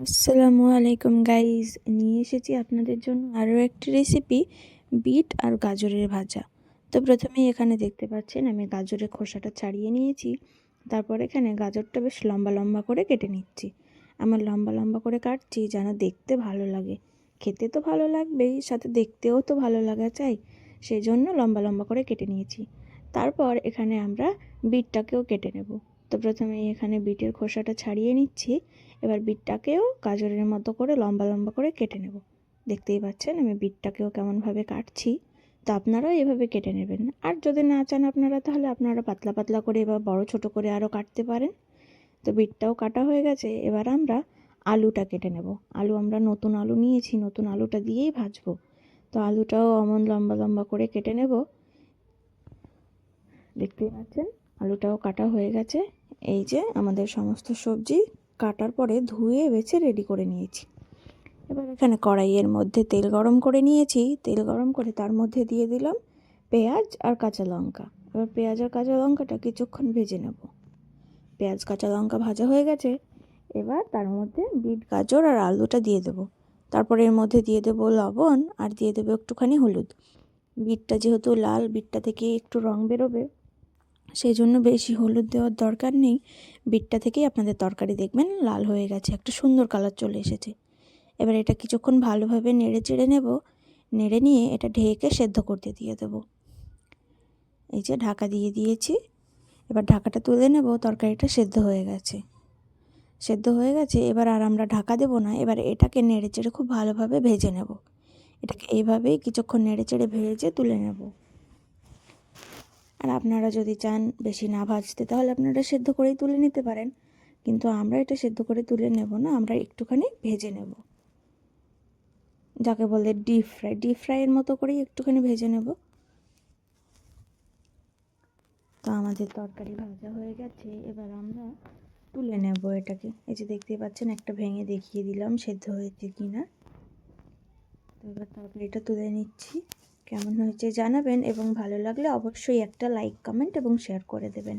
আসসালামু আলাইকুম গাইজ, নিয়ে এসেছি আপনাদের জন্য আরও একটি রেসিপি বিট আর গাজরের ভাজা। তো প্রথমেই এখানে দেখতে পাচ্ছেন, আমি গাজরের খোসাটা ছাড়িয়ে নিয়েছি। তারপর এখানে গাজরটা বেশ লম্বা লম্বা করে কেটে নিচ্ছি। আমার লম্বা লম্বা করে কাটছি যেন দেখতে ভালো লাগে। খেতে তো ভালো লাগবেই, সাথে দেখতেও তো ভালো লাগা চাই সেই জন্য লম্বা লম্বা করে কেটে নিয়েছি। তারপর এখানে আমরা বিটটাকেও কেটে নেব। তো প্রথমে এখানে বিটের খোসাটা ছাড়িয়ে নিচ্ছি। এবার বিটটাকেও গাজরের মতো করে লম্বা লম্বা করে কেটে নেব। দেখতেই পাচ্ছেন আমি বিটটাকেও কেমনভাবে কাটছি। তো আপনারাও এভাবে কেটে নেবেন। আর যদি না চান আপনারা তাহলে আপনারা পাতলা পাতলা করে বা বড় ছোট করে আরও কাটতে পারেন। তো বিটটাও কাটা হয়ে গেছে। এবার আমরা আলুটা কেটে নেব। আলু আমরা নতুন আলু নিয়েছি। নতুন আলুটা দিয়েই ভাজবো। তো আলুটাও অমন লম্বা লম্বা করে কেটে নেব। দেখতেই পাচ্ছেন আলুটাও কাটা হয়ে গেছে। এই যে আমাদের সমস্ত সবজি কাটার পরে ধুয়ে বেছে রেডি করে নিয়েছি। এবার এখানে কড়াইয়ের মধ্যে তেল গরম করে নিয়েছি। তেল গরম করে তার মধ্যে দিয়ে দিলাম পেঁয়াজ আর কাঁচা লঙ্কা। এবার পেঁয়াজ আর কাঁচা লঙ্কাটা কিছুক্ষণ ভেজে নেব। পেঁয়াজ, কাঁচা লঙ্কা ভাজা হয়ে গেছে। এবার তার মধ্যে বিট, গাজর আর আলুটা দিয়ে দেবো। তারপরে এর মধ্যে দিয়ে দেবো লবণ আর দিয়ে দেবো একটুখানি হলুদ। বিটটা যেহেতু লাল, বিটটা থেকে একটু রং বেরোবে সেই জন্য বেশি হলুদ দেওয়ার দরকার নেই। বিটটা থেকেই আপনাদের তরকারি দেখবেন লাল হয়ে গেছে, একটা সুন্দর কালার চলে এসেছে। এবার এটা কিছুক্ষণ ভালোভাবে নেড়ে চেড়ে নেব, নেড়ে নিয়ে এটা ঢেকে সেদ্ধ করতে দিয়ে দেবো। এই যে ঢাকা দিয়ে দিয়েছি, এবার ঢাকাটা তুলে নেব, তরকারিটা সেদ্ধ হয়ে গেছে। সেদ্ধ হয়ে গেছে, এবার আর আমরা ঢাকা দেবো না, এবার এটাকে নেড়ে চেড়ে খুব ভালোভাবে ভেজে নেব। এটাকে এইভাবেই কিছুক্ষণ নেড়ে চেড়ে ভেজে তুলে নেব। আর আপনারা যদি চান বেশি না ভাজতে, তাহলে আপনারা সেদ্ধ করেই তুলে নিতে পারেন। কিন্তু আমরা এটা সেদ্ধ করে তুলে নেব না, আমরা একটুখানি ভেজে নেব। যাকে বলে ডিপ ফ্রাই ডিপ ফ্রাইয়ের মতো করেই একটুখানি ভেজে নেব। তো আমাদের তরকারি ভাজা হয়ে গেছে, এবার আমরা তুলে নেব এটাকে। এই যে দেখতে পাচ্ছেন, একটা ভেঙে দেখিয়ে দিলাম সেদ্ধ হয়েছে কি না তো এবার তরকারিটা তুলে নিচ্ছি। কেমন হয়েছে জানাবেন এবং ভালো লাগলে অবশ্যই একটা লাইক কমেন্ট এবং শেয়ার করে দেবেন।